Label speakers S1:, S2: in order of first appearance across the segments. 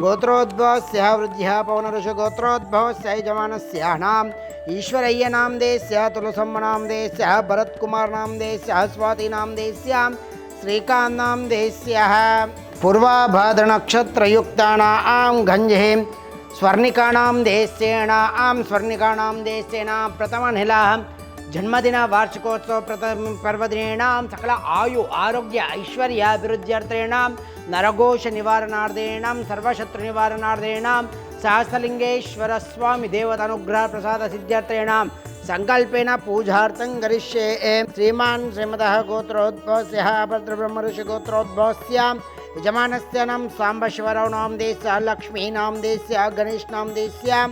S1: गोत्रोद्भवस्य वृद्ध्या पौनऋषु गोत्रोद्भवस्य यजमानस्याणाम् ईश्वरय्यनां देयस्य तुलसम्मनां देयस्यः भरत्कुमारनां देयस्यः स्वातीनां देयस्यां श्रीकान्नां देयस्यः पूर्वाभाद्रनक्षत्रयुक्तानां गञ्जे स्वर्णिकाणां देयस्येण आं स्वर्णिकाणां देयस्येन प्रथमनिलाः जन्मदिन वार्षिकोत्सव प्रथम पर्वदीण सकल आयु आरोग्य ऐश्वर्य अभिवृद्ध्यर्थेण नरघोष निवारणार्देण सर्वशत्रु निवारणार्देण सहस्रलिंगेश्वर स्वामी देवत अनुग्रह प्रसाद सिद्ध्यर्थेण संकल्पेन पूजार्थं करिष्ये श्रीमान् श्रीमतः गोत्रोद्भवस्यः भद्रब्रह्मऋषिगोत्रोद्भवस्यां यजमानस्य नाम साम्बशिवरावणां देश्य, लक्ष्मीनां देश्य, गणेशनां देश्यां,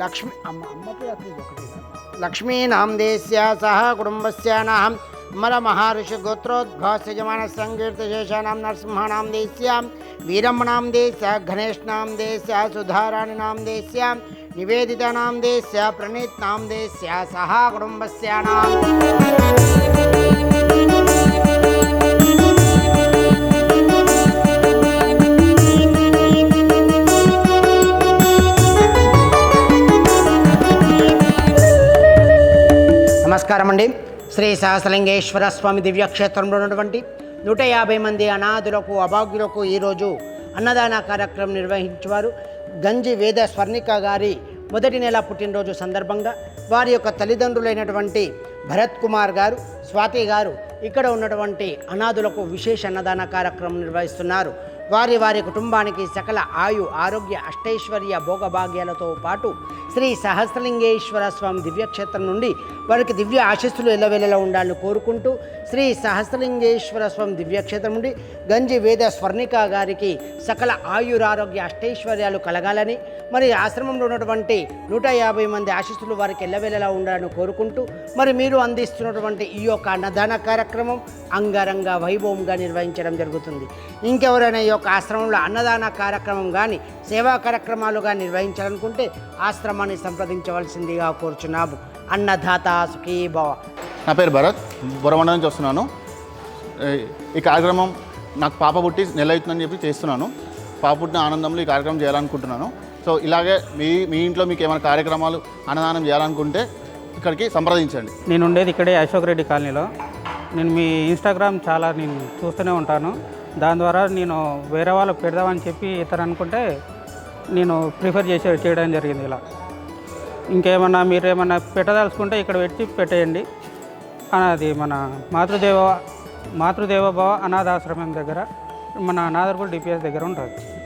S1: लक्ष्मी अम्मा अम्मापि अपि लक्ष्मीनाम्देस्या सह कुटुम्बस्य नाहं मलमहाऋषिगोत्रोद्भास्यजमानसङ्कीर्तशेषाणां नरसिंहाणां देस्यां वीरम्मणां देस्या घनेशनां देस्या सुधाराणिनां देस्या निवेदितानां देस्या प्रणीतनां देस्या सह कुटुम्बस्याणाम् నమస్కారం అండి. శ్రీ సహస్రలింగేశ్వర స్వామి దివ్యక్షేత్రంలో ఉన్నటువంటి నూట యాభై మంది అనాథులకు అభాగ్యులకు ఈరోజు అన్నదాన కార్యక్రమం నిర్వహించేవారు గంజి వేద స్వర్ణిక గారి మొదటి నెల పుట్టినరోజు సందర్భంగా వారి యొక్క తల్లిదండ్రులైనటువంటి భరత్ కుమార్ గారు స్వాతి గారు ఇక్కడ ఉన్నటువంటి అనాథులకు విశేష అన్నదాన కార్యక్రమం నిర్వహిస్తున్నారు. వారి వారి కుటుంబానికి సకల ఆయు ఆరోగ్య అష్టైశ్వర్య భోగభాగ్యాలతో పాటు శ్రీ సహస్రలింగేశ్వర స్వామి దివ్యక్షేత్రం నుండి వారికి దివ్య ఆశస్సులు ఎల్లవేళలా ఉండాలని కోరుకుంటూ శ్రీ సహస్రలింగేశ్వర స్వామి దివ్యక్షేత్రం నుండి గంజి వేద స్వర్ణిక గారికి సకల ఆయురారోగ్య అష్టైశ్వర్యాలు కలగాలని మరి ఆశ్రమంలో ఉన్నటువంటి నూట యాభై మంది ఆశస్సులు వారికి ఎల్లవేళలా ఉండాలని కోరుకుంటూ మరి మీరు అందిస్తున్నటువంటి ఈ యొక్క అన్నదాన కార్యక్రమం అంగరంగ వైభవంగా నిర్వహించడం జరుగుతుంది. ఇంకెవరైనా ఈ యొక్క ఆశ్రమంలో అన్నదాన కార్యక్రమం కానీ సేవా కార్యక్రమాలుగా నిర్వహించాలనుకుంటే ఆశ్రమాన్ని సంప్రదించవలసిందిగా కోరుచున్నాము. అన్నదాత సుఖీ భవ.
S2: నా పేరు భరత్ బొరమండ నుంచి వస్తున్నాను. ఈ- కార్యక్రమం నాకు పాప పుట్టి నెల అవుతుందని చెప్పి చేస్తున్నాను. పాప పుట్టిన ఆనందంలో ఈ కార్యక్రమం చేయాలనుకుంటున్నాను. సో ఇలాగే మీ మీ ఇంట్లో మీకు ఏమైనా కార్యక్రమాలు అన్నదానం చేయాలనుకుంటే ఇక్కడికి సంప్రదించండి.
S3: నేను ఉండేది ఇక్కడే అశోక్ రెడ్డి కాలనీలో. నేను మీ ఇన్స్టాగ్రామ్ చాలా నేను చూస్తూనే ఉంటాను. దాని ద్వారా నేను వేరే వాళ్ళకి పెడదామని చెప్పి ఇతరు అనుకుంటే నేను ప్రిఫర్ చేసే చేయడం జరిగింది ఇలా. ఇంకేమన్నా మీరు ఏమన్నా పెట్టదలుచుకుంటే ఇక్కడ పెట్టి పెట్టేయండి. అది మన మాతృదేవ మాతృదేవ భవ అనాథాశ్రమం దగ్గర మన నాదర్పూర్ డిపిఎస్ దగ్గర ఉంటుంది